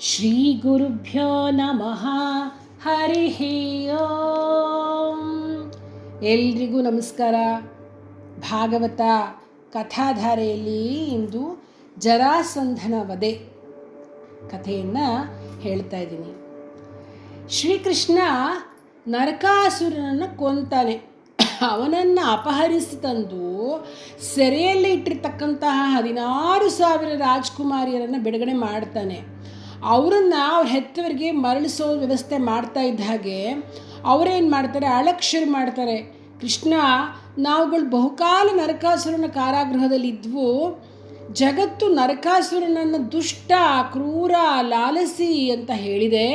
ಶ್ರೀಗುರುಭ್ಯೋ ನಮಃ ಹರಿ ಎಲ್ರಿಗೂ ನಮಸ್ಕಾರ. ಭಾಗವತ ಕಥಾಧಾರೆಯಲ್ಲಿ ಇಂದು ಜರಾಸಂಧನ ವಧೆ ಕಥೆಯನ್ನು ಹೇಳ್ತಾ ಇದ್ದೀನಿ. ಶ್ರೀಕೃಷ್ಣ ನರಕಾಸುರನನ್ನು ಕೊಂತಾನೆ. ಅವನನ್ನು ಅಪಹರಿಸಿ ತಂದು ಸೆರೆಯಲ್ಲಿ ಇಟ್ಟಿರ್ತಕ್ಕಂತಹ ಹದಿನಾರು ಸಾವಿರ ರಾಜ್ಕುಮಾರಿಯರನ್ನು ಬಿಡುಗಡೆ ಮಾಡ್ತಾನೆ. ಅವರನ್ನು ಅವ್ರ ಹೆತ್ತವರಿಗೆ ಮರಳಿಸೋ ವ್ಯವಸ್ಥೆ ಮಾಡ್ತಾ ಇದ್ದ ಹಾಗೆ ಅವರೇನು ಮಾಡ್ತಾರೆ? ಅಳಕ್ ಶುರು ಮಾಡ್ತಾರೆ. ಕೃಷ್ಣ, ನಾವುಗಳು ಬಹುಕಾಲ ನರಕಾಸುರನ ಕಾರಾಗೃಹದಲ್ಲಿ ಇದ್ವು. ಜಗತ್ತು ನರಕಾಸುರನನ್ನು ದುಷ್ಟ, ಕ್ರೂರ, ಲಾಲಸಿ ಅಂತ ಹೇಳಿದೆ.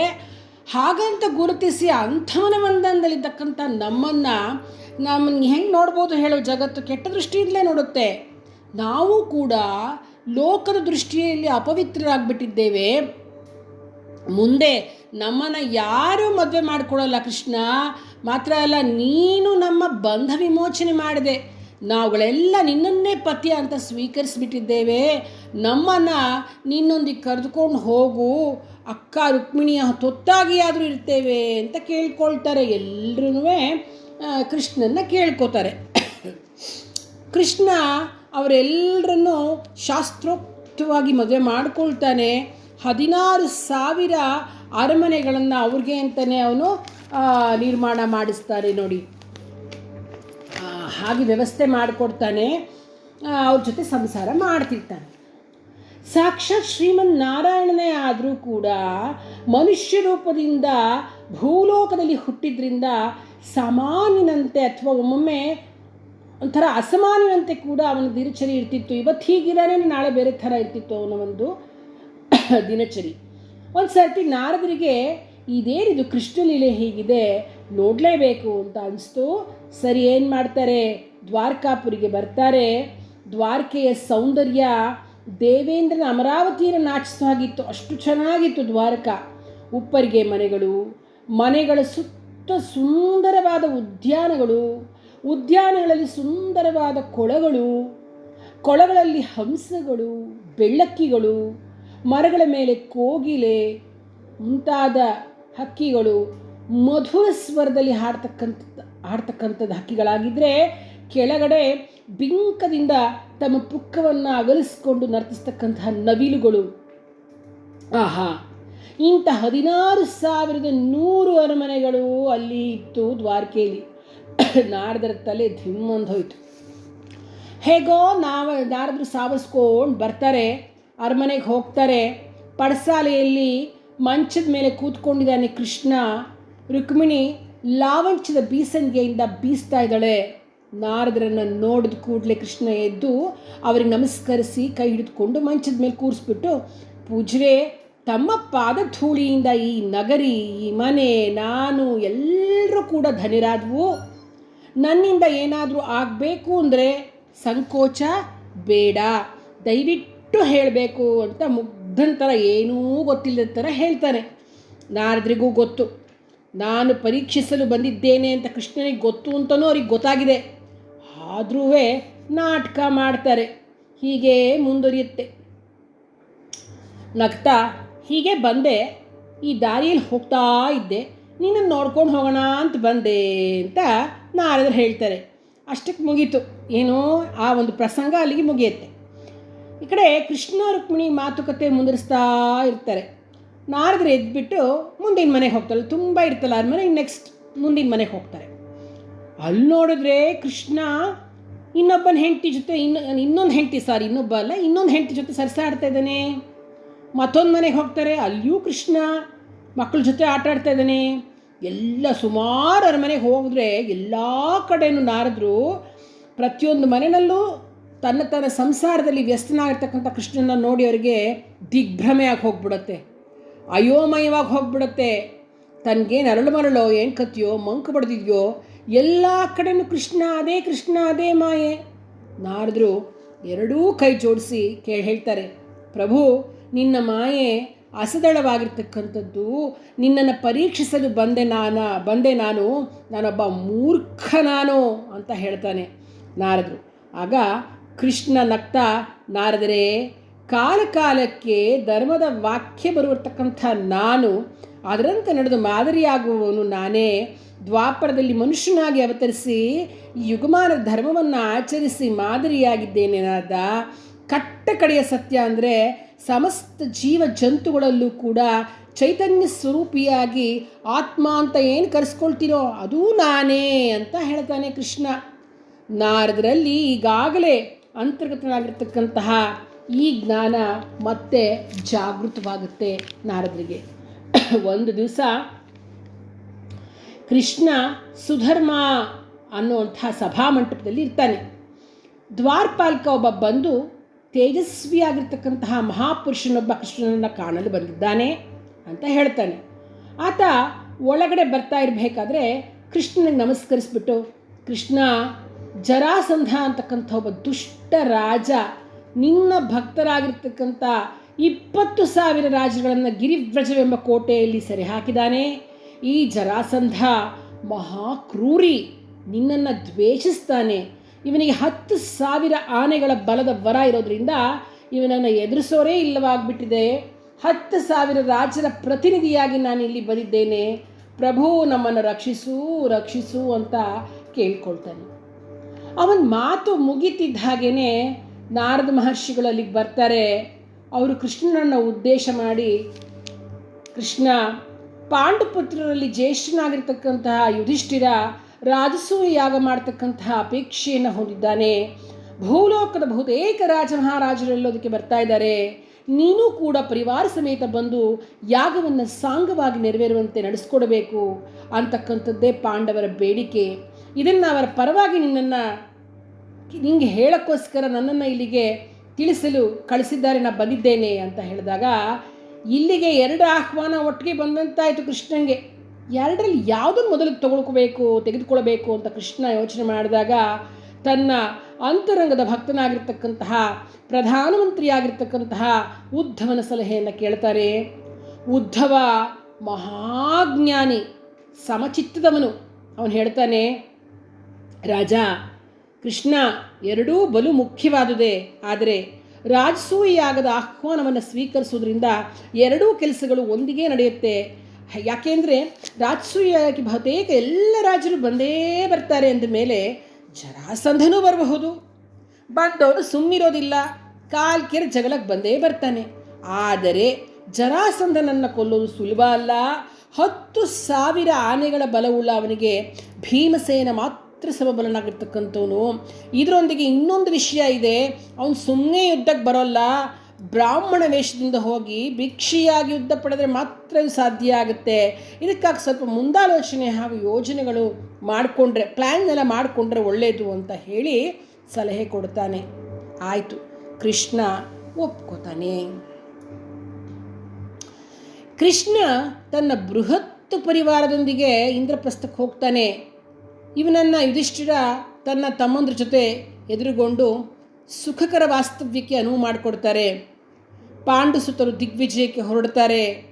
ಹಾಗಂತ ಗುರುತಿಸಿ ಅಂಥವನ ಬಂಧನದಲ್ಲಿದ್ದಕ್ಕಂಥ ನಮ್ಮನ್ನು ನಮ್ಮನ್ನು ಹೆಂಗೆ ನೋಡ್ಬೋದು ಹೇಳೋ, ಜಗತ್ತು ಕೆಟ್ಟ ದೃಷ್ಟಿಯಿಂದಲೇ ನೋಡುತ್ತೆ. ನಾವು ಕೂಡ ಲೋಕದ ದೃಷ್ಟಿಯಲ್ಲಿ ಅಪವಿತ್ರರಾಗ್ಬಿಟ್ಟಿದ್ದೇವೆ. ಮುಂದೆ ನಮ್ಮನ್ನು ಯಾರು ಮದುವೆ ಮಾಡಿಕೊಡಲ್ಲ ಕೃಷ್ಣ, ಮಾತ್ರ ಅಲ್ಲ ನೀನು ನಮ್ಮ ಬಂಧ ವಿಮೋಚನೆ ಮಾಡಿದೆ. ನಾವುಗಳೆಲ್ಲ ನಿನ್ನನ್ನೇ ಪತಿ ಅಂತ ಸ್ವೀಕರಿಸಿಬಿಟ್ಟಿದ್ದೇವೆ. ನಮ್ಮನ್ನು ನಿನ್ನೊಂದಿಗೆ ಕರೆದುಕೊಂಡು ಹೋಗು. ಅಕ್ಕ ರುಕ್ಮಿಣಿಯ ತೊತ್ತಾಗಿ ಆದರೂ ಇರ್ತೇವೆ ಅಂತ ಕೇಳ್ಕೊಳ್ತಾರೆ ಎಲ್ಲರೂ ಕೃಷ್ಣನ ಕೇಳ್ಕೊತಾರೆ. ಕೃಷ್ಣ ಅವರೆಲ್ಲರನ್ನು ಶಾಸ್ತ್ರೋಕ್ತವಾಗಿ ಮದುವೆ ಮಾಡ್ಕೊಳ್ತಾನೆ. ಹದಿನಾರು ಸಾವಿರ ಅರಮನೆಗಳನ್ನು ಅವ್ರಿಗೆ ಅಂತಲೇ ಅವನು ನಿರ್ಮಾಣ ಮಾಡಿಸ್ತಾರೆ ನೋಡಿ. ಹಾಗೆ ವ್ಯವಸ್ಥೆ ಮಾಡಿಕೊಡ್ತಾನೆ. ಅವ್ರ ಜೊತೆ ಸಂಸಾರ ಮಾಡ್ತಿರ್ತಾನೆ. ಸಾಕ್ಷಾತ್ ಶ್ರೀಮನ್ ನಾರಾಯಣನೇ ಆದರೂ ಕೂಡ ಮನುಷ್ಯ ರೂಪದಿಂದ ಭೂಲೋಕದಲ್ಲಿ ಹುಟ್ಟಿದ್ರಿಂದ ಸಾಮಾನ್ಯನಂತೆ ಅಥವಾ ಒಮ್ಮೊಮ್ಮೆ ಒಂಥರ ಅಸಮಾನ್ಯನಂತೆ ಕೂಡ ಅವನ ದಿನಚರಿ ಇರ್ತಿತ್ತು. ಇವತ್ತು ಹೀಗಿರಾನೇ ನಾಳೆ ಬೇರೆ ಥರ ಇರ್ತಿತ್ತು ಅವನ ಒಂದು ದಿನಚರಿ. ಒಂದು ಸರ್ತಿ ನಾರದರಿಗೆ, ಇದೇನಿದು ಕೃಷ್ಣಲೀಲೆ ಹೀಗಿದೆ? ನೋಡಲೇಬೇಕು ಅಂತ ಅನಿಸ್ತು. ಸರಿ, ಏನು ಮಾಡ್ತಾರೆ? ದ್ವಾರಕಾಪುರಿಗೆ ಬರ್ತಾರೆ. ದ್ವಾರಕೆಯ ಸೌಂದರ್ಯ ದೇವೇಂದ್ರನ ಅಮರಾವತಿಯನ್ನು ನಾಚಿಸೋ ಹಾಗಿತ್ತು. ಅಷ್ಟು ಚೆನ್ನಾಗಿತ್ತು ದ್ವಾರಕ. ಉಪ್ಪರಿಗೆ ಮನೆಗಳು, ಮನೆಗಳ ಸುತ್ತ ಸುಂದರವಾದ ಉದ್ಯಾನಗಳು, ಉದ್ಯಾನಗಳಲ್ಲಿ ಸುಂದರವಾದ ಕೊಳಗಳು, ಕೊಳಗಳಲ್ಲಿ ಹಂಸಗಳು, ಬೆಳ್ಳಕ್ಕಿಗಳು ಮರಗಳ ಮೇಲೆ ಕೋಗಿಲೆ ಮುಂತಾದ ಹಕ್ಕಿಗಳು ಮಧುರ ಸ್ವರದಲ್ಲಿ ಹಾಡ್ತಕ್ಕಂಥ, ಹಾಡ್ತಕ್ಕಂಥದ್ದು ಹಕ್ಕಿಗಳಾಗಿದ್ದರೆ ಕೆಳಗಡೆ ಬಿಂಕದಿಂದ ತಮ್ಮ ಪುಕ್ಕವನ್ನು ಅಗಲಿಸಿಕೊಂಡು ನರ್ತಿಸ್ತಕ್ಕಂತಹ ನವಿಲುಗಳು. ಆಹಾ! ಇಂಥ ಹದಿನಾರು ಸಾವಿರದ ನೂರು ಅರಮನೆಗಳು ಅಲ್ಲಿ ಇತ್ತು ದ್ವಾರಕೆಯಲ್ಲಿ. ನಾರದರ ತಲೆ ಧಿಮ್ಮಂದು ಹೋಯಿತು. ಹೇಗೋ ನಾವು, ನಾರದರು ಸಾವಸ್ಕೊಂಡು ಬರ್ತಾರೆ. ಅರಮನೆಗೆ ಹೋಗ್ತಾರೆ. ಪಡಸಾಲೆಯಲ್ಲಿ ಮಂಚದ ಮೇಲೆ ಕೂತ್ಕೊಂಡಿದ್ದಾನೆ ಕೃಷ್ಣ. ರುಕ್ಮಿಣಿ ಲಾವಂಚದ ಬೀಸಂಗೆಯಿಂದ ಬೀಸ್ತಾ ಇದ್ದಾಳೆ. ನಾರದರನ್ನು ನೋಡಿದ ಕೂಡಲೇ ಕೃಷ್ಣ ಎದ್ದು ಅವರಿಗೆ ನಮಸ್ಕರಿಸಿ ಕೈ ಹಿಡಿದುಕೊಂಡು ಮಂಚದ ಮೇಲೆ ಕೂರಿಸ್ಬಿಟ್ಟು ಪೂಜ್ರೆ ತಮ್ಮ ಪಾದ ಧೂಳಿಯಿಂದ ಈ ನಗರಿ, ಈ ಮನೆ, ನಾನು ಎಲ್ಲರೂ ಕೂಡ ಧನಿರಾದವು. ನನ್ನಿಂದ ಏನಾದರೂ ಆಗಬೇಕು ಅಂದರೆ ಸಂಕೋಚ ಬೇಡ. ದಯವಿಟ್ಟು ಹೇಳಬೇಕು ಅಂತ ಮುಗ್ಧನ ಥರ ಏನೂ ಗೊತ್ತಿಲ್ಲದ ಥರ ಹೇಳ್ತಾನೆ. ನಾರದ್ರಿಗೂ ಗೊತ್ತು. ನಾನು ಪರೀಕ್ಷಿಸಲು ಬಂದಿದ್ದೇನೆ ಅಂತ ಕೃಷ್ಣನಿಗೆ ಗೊತ್ತು ಅಂತಲೂ ಅವ್ರಿಗೆ ಗೊತ್ತಾಗಿದೆ. ಆದ್ರೂ ನಾಟಕ ಮಾಡ್ತಾರೆ. ಹೀಗೆ ಮುಂದುವರಿಯುತ್ತೆ. ನಗ್ತಾ, ಹೀಗೆ ಬಂದೆ. ಈ ದಾರಿಯಲ್ಲಿ ಹೋಗ್ತಾ ಇದ್ದೆ. ನಿನ್ನನ್ನು ನೋಡ್ಕೊಂಡು ಹೋಗೋಣ ಅಂತ ಬಂದೆ ಅಂತ ನಾರದ್ರು ಹೇಳ್ತಾರೆ. ಅಷ್ಟಕ್ಕೆ ಮುಗೀತು. ಏನೋ ಆ ಒಂದು ಪ್ರಸಂಗ ಅಲ್ಲಿಗೆ ಮುಗಿಯುತ್ತೆ. ಈ ಕಡೆ ಕೃಷ್ಣ ರುಕ್ಮಿಣಿ ಮಾತುಕತೆ ಮುಂದರಿಸ್ತಾ ಇರ್ತಾರೆ. ನಾರದ್ರೆ ಎದ್ಬಿಟ್ಟು ಮುಂದಿನ ಮನೆಗೆ ಹೋಗ್ತಾರೆ ತುಂಬ ಇರ್ತಲ್ಲ ಮನೆ ನೆಕ್ಸ್ಟ್ ಮುಂದಿನ ಮನೆಗೆ ಹೋಗ್ತಾರೆ. ಅಲ್ಲಿ ನೋಡಿದ್ರೆ ಕೃಷ್ಣ ಇನ್ನೊಬ್ಬನ ಹೆಂಡತಿ ಜೊತೆ ಇನ್ನು, ಇನ್ನೊಂದು ಹೆಂಡತಿ ಸಾರಿ ಇನ್ನೊಬ್ಬ ಅಲ್ಲ, ಇನ್ನೊಂದು ಹೆಂಡತಿ ಜೊತೆ ಸರಿಸಾಡ್ತಾ ಇದ್ದಾನೆ. ಮತ್ತೊಂದು ಮನೆಗೆ ಹೋಗ್ತಾರೆ. ಅಲ್ಲಿಯೂ ಕೃಷ್ಣ ಮಕ್ಕಳ ಜೊತೆ ಆಟ ಆಡ್ತಾ ಇದ್ದಾನೆ. ಎಲ್ಲ ಸುಮಾರು ಅರಮನೆಗೆ ಹೋದರೆ ಎಲ್ಲ ಕಡೆಯೂ ನಾರದ್ರು ಪ್ರತಿಯೊಂದು ಮನೆಯಲ್ಲೂ ತನ್ನ ತನ್ನ ಸಂಸಾರದಲ್ಲಿ ವ್ಯಸ್ತನಾಗಿರ್ತಕ್ಕಂಥ ಕೃಷ್ಣನ ನೋಡಿ ಅವರಿಗೆ ದಿಗ್ಭ್ರಮೆಯಾಗಿ ಹೋಗ್ಬಿಡುತ್ತೆ, ಅಯೋಮಯವಾಗಿ ಹೋಗ್ಬಿಡುತ್ತೆ. ತನಗೇನು ಅರಳು ಮರಳೋ, ಏನು ಕತ್ತಿಯೋ, ಮಂಕು ಬಡ್ದಿದ್ಯೋ, ಎಲ್ಲ ಕಡೆಯೂ ಕೃಷ್ಣ ಅದೇ ಕೃಷ್ಣ ಅದೇ ಮಾಯೆ. ನಾರದರು ಎರಡೂ ಕೈ ಜೋಡಿಸಿ ಕೇಳಿ, ಹೇಳ್ತಾರೆ, ಪ್ರಭು, ನಿನ್ನ ಮಾಯೆ ಅಸದಳವಾಗಿರ್ತಕ್ಕಂಥದ್ದು, ನಿನ್ನನ್ನು ಪರೀಕ್ಷಿಸಲು ಬಂದೆ ನಾನು ಬಂದೆ ನಾನು, ನಾನೊಬ್ಬ ಮೂರ್ಖ ನಾನು ಅಂತ ಹೇಳ್ತಾನೆ ನಾರದರು. ಆಗ ಕೃಷ್ಣ ನಗ್ತಾ, ನಾರದರೆ, ಕಾಲಕಾಲಕ್ಕೆ ಧರ್ಮದ ವಾಕ್ಯ ಬರುವತಕ್ಕಂಥ ನಾನು, ಅದರಂತೆ ನಡೆದು ಮಾದರಿಯಾಗುವವನು ನಾನೇ, ದ್ವಾಪರದಲ್ಲಿ ಮನುಷ್ಯನಾಗಿ ಅವತರಿಸಿ, ಯುಗಮಾನ ಧರ್ಮವನ್ನು ಆಚರಿಸಿ ಮಾದರಿಯಾಗಿದ್ದೇನೆನಾದ ಕಟ್ಟ ಕಡೆಯ ಸತ್ಯ ಅಂದರೆ ಸಮಸ್ತ ಜೀವ ಜಂತುಗಳಲ್ಲೂ ಕೂಡ ಚೈತನ್ಯ ಸ್ವರೂಪಿಯಾಗಿ ಆತ್ಮ ಅಂತ ಏನು ಕರೆಸ್ಕೊಳ್ತೀರೋ ಅದೂ ನಾನೇ ಅಂತ ಹೇಳ್ತಾನೆ ಕೃಷ್ಣ. ನಾರದರಲ್ಲಿ ಈಗಾಗಲೇ ಅಂತರ್ಗತನಾಗಿರ್ತಕ್ಕಂತಹ ಈ ಜ್ಞಾನ ಮತ್ತೆ ಜಾಗೃತವಾಗುತ್ತೆ ನಾರದರಿಗೆ. ಒಂದು ದಿವಸ ಕೃಷ್ಣ ಸುಧರ್ಮ ಸಭಾ ಸಭಾಮಂಟಪದಲ್ಲಿ ಇರ್ತಾನೆ. ದ್ವಾರ್ಪಾಲ್ಕ ಒಬ್ಬ ಬಂದು ತೇಜಸ್ವಿಯಾಗಿರ್ತಕ್ಕಂತಹ ಮಹಾಪುರುಷನೊಬ್ಬ ಕೃಷ್ಣನನ್ನು ಕಾಣಲು ಬಂದಿದ್ದಾನೆ ಅಂತ ಹೇಳ್ತಾನೆ. ಆತ ಒಳಗಡೆ ಬರ್ತಾ ಇರಬೇಕಾದ್ರೆ ಕೃಷ್ಣನಿಗೆ ನಮಸ್ಕರಿಸ್ಬಿಟ್ಟು, ಕೃಷ್ಣ ಜರಾಸಂಧ ಅಂತಕ್ಕಂಥ ಒಬ್ಬ ದುಷ್ಟ ರಾಜ, ನಿನ್ನ ಭಕ್ತರಾಗಿರ್ತಕ್ಕಂಥ ಇಪ್ಪತ್ತು ಸಾವಿರ ರಾಜಗಳನ್ನು ಗಿರಿವ್ರಜವೆಂಬ ಕೋಟೆಯಲ್ಲಿ ಸೆರೆ ಹಾಕಿದಾನೆ ಈ ಜರಾಸಂಧ ಮಹಾಕ್ರೂರಿ, ನಿನ್ನನ್ನು ದ್ವೇಷಿಸ್ತಾನೆ. ಇವನಿಗೆ ಹತ್ತು ಸಾವಿರ ಆನೆಗಳ ಬಲದ ವರ ಇರೋದ್ರಿಂದ ಇವನನ್ನು ಎದುರಿಸೋರೇ ಇಲ್ಲವಾಗ್ಬಿಟ್ಟಿದೆ. ಹತ್ತು ಸಾವಿರ ರಾಜರ ಪ್ರತಿನಿಧಿಯಾಗಿ ನಾನು ಇಲ್ಲಿ ಬಂದಿದ್ದೇನೆ. ಪ್ರಭು ನಮ್ಮನ್ನು ರಕ್ಷಿಸು ರಕ್ಷಿಸು ಅಂತ ಕೇಳ್ಕೊಳ್ತಾನೆ. ಅವನ ಮಾತು ಮುಗಿತಿದ್ದ ಹಾಗೇ ನಾರದ ಮಹರ್ಷಿಗಳು ಅಲ್ಲಿಗೆ ಬರ್ತಾರೆ. ಅವರು ಕೃಷ್ಣನನ್ನು ಉದ್ದೇಶ ಮಾಡಿ, ಕೃಷ್ಣ, ಪಾಂಡುಪುತ್ರರಲ್ಲಿ ಜ್ಯೇಷ್ಠನಾಗಿರ್ತಕ್ಕಂತಹ ಯುಧಿಷ್ಠಿರ ರಾಜಸೂಯ ಯಾಗ ಮಾಡ್ತಕ್ಕಂತಹ ಅಪೇಕ್ಷೆಯನ್ನು ಹೊಂದಿದ್ದಾನೆ. ಭೂಲೋಕದ ಬಹುತೇಕ ರಾಜ ಮಹಾರಾಜರೆಲ್ಲೋದಕ್ಕೆ ಬರ್ತಾ ಇದ್ದಾರೆ. ನೀನು ಕೂಡ ಪರಿವಾರ ಸಮೇತ ಬಂದು ಯಾಗವನ್ನು ಸಾಂಗವಾಗಿ ನೆರವೇರುವಂತೆ ನಡೆಸ್ಕೊಡಬೇಕು ಅಂತಕ್ಕಂಥದ್ದೇ ಪಾಂಡವರ ಬೇಡಿಕೆ. ಇದನ್ನು ಅವರ ಪರವಾಗಿ ನಿನ್ನನ್ನು ನಿಂಗೆ ಹೇಳೋಕ್ಕೋಸ್ಕರ ನನ್ನನ್ನು ಇಲ್ಲಿಗೆ ತಿಳಿಸಲು ಕಳಿಸಿದ್ದಾರೆ ನಾನು ಬಂದಿದ್ದೇನೆ ಅಂತ ಹೇಳಿದಾಗ, ಇಲ್ಲಿಗೆ ಎರಡು ಆಹ್ವಾನ ಒಟ್ಟಿಗೆ ಬಂದಂತಾಯಿತು ಕೃಷ್ಣಂಗೆ. ಎರಡರಲ್ಲಿ ಯಾವುದನ್ನು ಮೊದಲು ತಗೊಳ್ಕೋಬೇಕು ತೆಗೆದುಕೊಳ್ಬೇಕು ಅಂತ ಕೃಷ್ಣ ಯೋಚನೆ ಮಾಡಿದಾಗ, ತನ್ನ ಅಂತರಂಗದ ಭಕ್ತನಾಗಿರ್ತಕ್ಕಂತಹ, ಪ್ರಧಾನಮಂತ್ರಿಯಾಗಿರ್ತಕ್ಕಂತಹ ಉದ್ಧವನ ಸಲಹೆಯನ್ನು ಕೇಳ್ತಾರೆ. ಉದ್ಧವ ಮಹಾಜ್ಞಾನಿ, ಸಮಚಿತ್ತದವನು. ಅವನು ಹೇಳ್ತಾನೆ ರಾಜ, ಕೃಷ್ಣ ಎರಡೂ ಬಲು ಮುಖ್ಯವಾದುದೇ. ಆದರೆ ರಾಜಸೂಯಾಗದ ಆಹ್ವಾನವನ್ನು ಸ್ವೀಕರಿಸೋದ್ರಿಂದ ಎರಡೂ ಕೆಲಸಗಳು ಒಂದಿಗೆ ನಡೆಯುತ್ತೆ. ಯಾಕೆಂದರೆ ರಾಜಸೂಯಾಗಿ ಬಹುತೇಕ ಎಲ್ಲ ರಾಜರು ಬಂದೇ ಬರ್ತಾರೆ ಅಂದ ಮೇಲೆ ಜರಾಸಂಧನೂ ಬರಬಹುದು. ಬಂದವನು ಸುಮ್ಮಿರೋದಿಲ್ಲ. ಕಾಲ್ ಕೆರೆ ಜಗಳಕ್ಕೆ ಬಂದೇ ಬರ್ತಾನೆ. ಆದರೆ ಜರಾಸಂಧನನ್ನು ಕೊಲ್ಲೋದು ಸುಲಭ ಅಲ್ಲ. ಹತ್ತು ಸಾವಿರ ಆನೆಗಳ ಬಲವುಳ್ಳ ಅವನಿಗೆ ಭೀಮಸೇನ ಮಾತ್ರ ಸಮಬಲನಾಗಿರ್ತಕ್ಕಂಥವನು. ಇದರೊಂದಿಗೆ ಇನ್ನೊಂದು ವಿಷಯ ಇದೆ, ಅವನು ಸುಮ್ಮನೆ ಯುದ್ಧಕ್ಕೆ ಬರೋಲ್ಲ. ಬ್ರಾಹ್ಮಣ ವೇಷದಿಂದ ಹೋಗಿ ಭಿಕ್ಷಿಯಾಗಿ ಯುದ್ಧ ಪಡೆದರೆ ಮಾತ್ರ ಸಾಧ್ಯ ಆಗುತ್ತೆ. ಇದಕ್ಕಾಗಿ ಸ್ವಲ್ಪ ಮುಂದಾಲೋಚನೆ ಹಾಗೂ ಯೋಜನೆಗಳು ಮಾಡಿಕೊಂಡ್ರೆ ಪ್ಲ್ಯಾನ್ನೆಲ್ಲ ಮಾಡಿಕೊಂಡ್ರೆ ಒಳ್ಳೆಯದು ಅಂತ ಹೇಳಿ ಸಲಹೆ ಕೊಡ್ತಾನೆ. ಆಯಿತು, ಕೃಷ್ಣ ಒಪ್ಕೋತಾನೆ. ಕೃಷ್ಣ ತನ್ನ ಬೃಹತ್ ಪರಿವಾರದೊಂದಿಗೆ ಇಂದ್ರಪ್ರಸ್ಥಕ್ಕೆ ಹೋಗ್ತಾನೆ. ಇವನನ್ನು ಯುಧಿಷ್ಠಿರ ತನ್ನ ತಮ್ಮಂದ್ರ ಜೊತೆ ಎದುರುಗೊಂಡು ಸುಖಕರ ವಾಸ್ತವ್ಯಕ್ಕೆ ಅನುವು ಮಾಡಿಕೊಡ್ತಾರೆ. ಪಾಂಡು ಸುತ್ತಲು ದಿಗ್ವಿಜಯಕ್ಕೆ ಹೊರಡ್ತಾರೆ.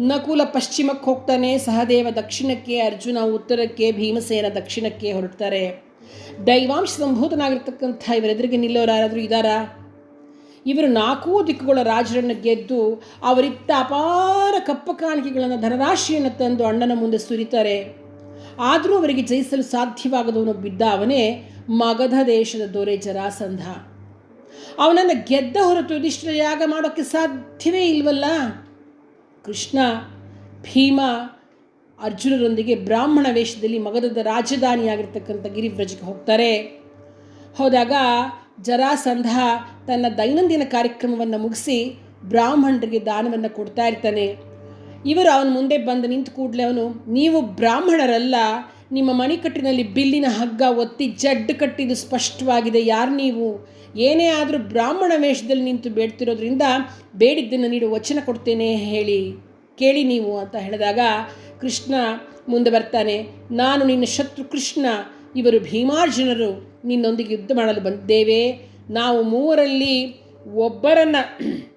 ನಕುಲ ಪಶ್ಚಿಮಕ್ಕೆ ಹೋಗ್ತಾನೆ, ಸಹದೇವ ದಕ್ಷಿಣಕ್ಕೆ, ಅರ್ಜುನ ಉತ್ತರಕ್ಕೆ, ಭೀಮಸೇನ ದಕ್ಷಿಣಕ್ಕೆ ಹೊರಡ್ತಾರೆ. ದೈವಾಂಶ ಸಂಭೂತನಾಗಿರ್ತಕ್ಕಂಥ ಇವರೆದುರಿಗೆ ನಿಲ್ಲೋರು ಯಾರಾದರೂ ಇದ್ದಾರಾ? ಇವರು ನಾಲ್ಕೂ ದಿಕ್ಕುಗಳ ರಾಜರನ್ನು ಗೆದ್ದು ಅವರಿತ್ತ ಅಪಾರ ಕಪ್ಪ ಕಾಣಿಕೆಗಳನ್ನು ಧನರಾಶಿಯನ್ನು ತಂದು ಅಣ್ಣನ ಮುಂದೆ ಸುರಿತಾರೆ. ಆದರೂ ಅವರಿಗೆ ಜಯಿಸಲು ಸಾಧ್ಯವಾಗದವನು ಬಿದ್ದ ಅವನೇ ಮಗಧ ದೇಶದ ದೊರೆ ಜರಾಸಂಧ. ಅವನನ್ನು ಗೆದ್ದ ಹೊರತು ಯುಧಿಷ್ಠಿರ ಯಾಗ ಮಾಡೋಕ್ಕೆ ಸಾಧ್ಯವೇ ಇಲ್ವಲ್ಲ? ಕೃಷ್ಣ, ಭೀಮ, ಅರ್ಜುನರೊಂದಿಗೆ ಬ್ರಾಹ್ಮಣ ವೇಷದಲ್ಲಿ ಮಗಧದ ರಾಜಧಾನಿಯಾಗಿರ್ತಕ್ಕಂಥ ಗಿರಿವ್ರಜಕ್ಕೆ ಹೋಗ್ತಾರೆ. ಹೋದಾಗ ಜರಾಸಂಧ ತನ್ನ ದೈನಂದಿನ ಕಾರ್ಯಕ್ರಮವನ್ನು ಮುಗಿಸಿ ಬ್ರಾಹ್ಮಣರಿಗೆ ದಾನವನ್ನು ಕೊಡ್ತಾ ಇರ್ತಾನೆ. ಇವರು ಅವನ ಮುಂದೆ ಬಂದು ನಿಂತು ಕೂಡಲೇ ಅವನು, ನೀವು ಬ್ರಾಹ್ಮಣರಲ್ಲ, ನಿಮ್ಮ ಮಣಿಕಟ್ಟಿನಲ್ಲಿ ಬಿಲ್ಲಿನ ಹಗ್ಗ ಒತ್ತಿ ಜಡ್ಡು ಕಟ್ಟಿದ್ದು ಸ್ಪಷ್ಟವಾಗಿದೆ. ಯಾರು ನೀವು? ಏನೇ ಆದರೂ ಬ್ರಾಹ್ಮಣ ವೇಷದಲ್ಲಿ ನಿಂತು ಬೇಡ್ತಿರೋದ್ರಿಂದ ಬೇಡಿದ್ದನ್ನು ನೀಡು, ವಚನ ಕೊಡ್ತೇನೆ ಹೇಳಿ. ಕೇಳಿ ನೀವು, ಅಂತ ಹೇಳಿದಾಗ ಕೃಷ್ಣ ಮುಂದೆ ಬರ್ತಾನೆ, ನಾನು ನಿನ್ನ ಶತ್ರು ಕೃಷ್ಣ, ಇವರು ಭೀಮಾರ್ಜುನರು, ನಿನ್ನೊಂದಿಗೆ ಯುದ್ಧ ಮಾಡಲು ಬಂದಿದ್ದೇವೆ. ನಾವು ಮೂವರಲ್ಲಿ ಒಬ್ಬರನ್ನು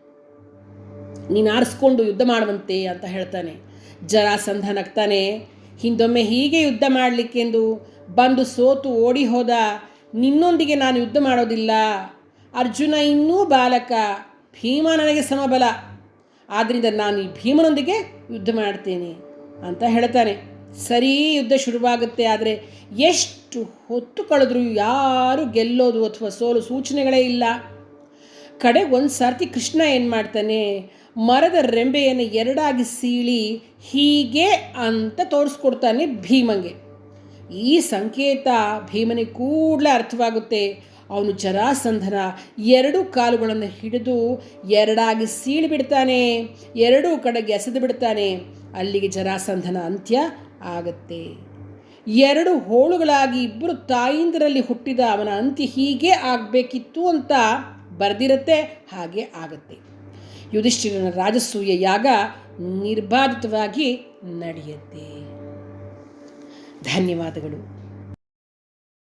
ನೀನು ಆರಿಸ್ಕೊಂಡು ಯುದ್ಧ ಮಾಡುವಂತೆ ಅಂತ ಹೇಳ್ತಾನೆ. ಜರಾಸಂಧ ನಗ್ತಾನೆ. ಹಿಂದೊಮ್ಮೆ ಹೀಗೆ ಯುದ್ಧ ಮಾಡಲಿಕ್ಕೆಂದು ಬಂದು ಸೋತು ಓಡಿ ಹೋದ ನಿನ್ನೊಂದಿಗೆ ನಾನು ಯುದ್ಧ ಮಾಡೋದಿಲ್ಲ. ಅರ್ಜುನ ಇನ್ನೂ ಬಾಲಕ, ಭೀಮ ನನಗೆ ಸಮಬಲ. ಆದ್ದರಿಂದ ನಾನು ಈ ಭೀಮನೊಂದಿಗೆ ಯುದ್ಧ ಮಾಡ್ತೇನೆ ಅಂತ ಹೇಳ್ತಾನೆ. ಸರಿ ಯುದ್ಧ ಶುರುವಾಗುತ್ತೆ, ಆದರೆ ಎಷ್ಟು ಹೊತ್ತು ಕಳೆದ್ರೂ ಯಾರು ಗೆಲ್ಲೋದು ಅಥವಾ ಸೋಲು ಸೂಚನೆಗಳೇ ಇಲ್ಲ. ಕಡೆ ಒಂದು ಸರ್ತಿ ಕೃಷ್ಣ ಏನು ಮಾಡ್ತಾನೆ ಮರದ ರೆಂಬೆಯನ್ನು ಎರಡಾಗಿ ಸೀಳಿ ಹೀಗೆ ಅಂತ ತೋರಿಸ್ಕೊಡ್ತಾನೆ ಭೀಮಂಗೆ. ಈ ಸಂಕೇತ ಭೀಮನಿಗೆ ಕೂಡಲೇ ಅರ್ಥವಾಗುತ್ತೆ. ಅವನು ಜರಾಸಂಧನ ಎರಡು ಕಾಲುಗಳನ್ನು ಹಿಡಿದು ಎರಡಾಗಿ ಸೀಳಿ ಬಿಡ್ತಾನೆ, ಎರಡೂ ಕಡೆಗೆ ಎಸೆದು ಬಿಡ್ತಾನೆ. ಅಲ್ಲಿಗೆ ಜರಾಸಂಧನ ಅಂತ್ಯ ಆಗುತ್ತೆ. ಎರಡು ಹೋಳುಗಳಾಗಿ ಇಬ್ಬರು ತಾಯಿಂದರಲ್ಲಿ ಹುಟ್ಟಿದ ಅವನ ಅಂತ್ಯ ಹೀಗೆ ಆಗಬೇಕಿತ್ತು ಅಂತ ಬರೆದಿರುತ್ತೆ, ಹಾಗೆ ಆಗತ್ತೆ. ಯುಧಿಷ್ಠಿರನ ರಾಜಸೂಯ ಯಾಗ ನಿರ್ಬಾಧಿತವಾಗಿ ನಡೆಯುತ್ತೆ. ಧನ್ಯವಾದಗಳು.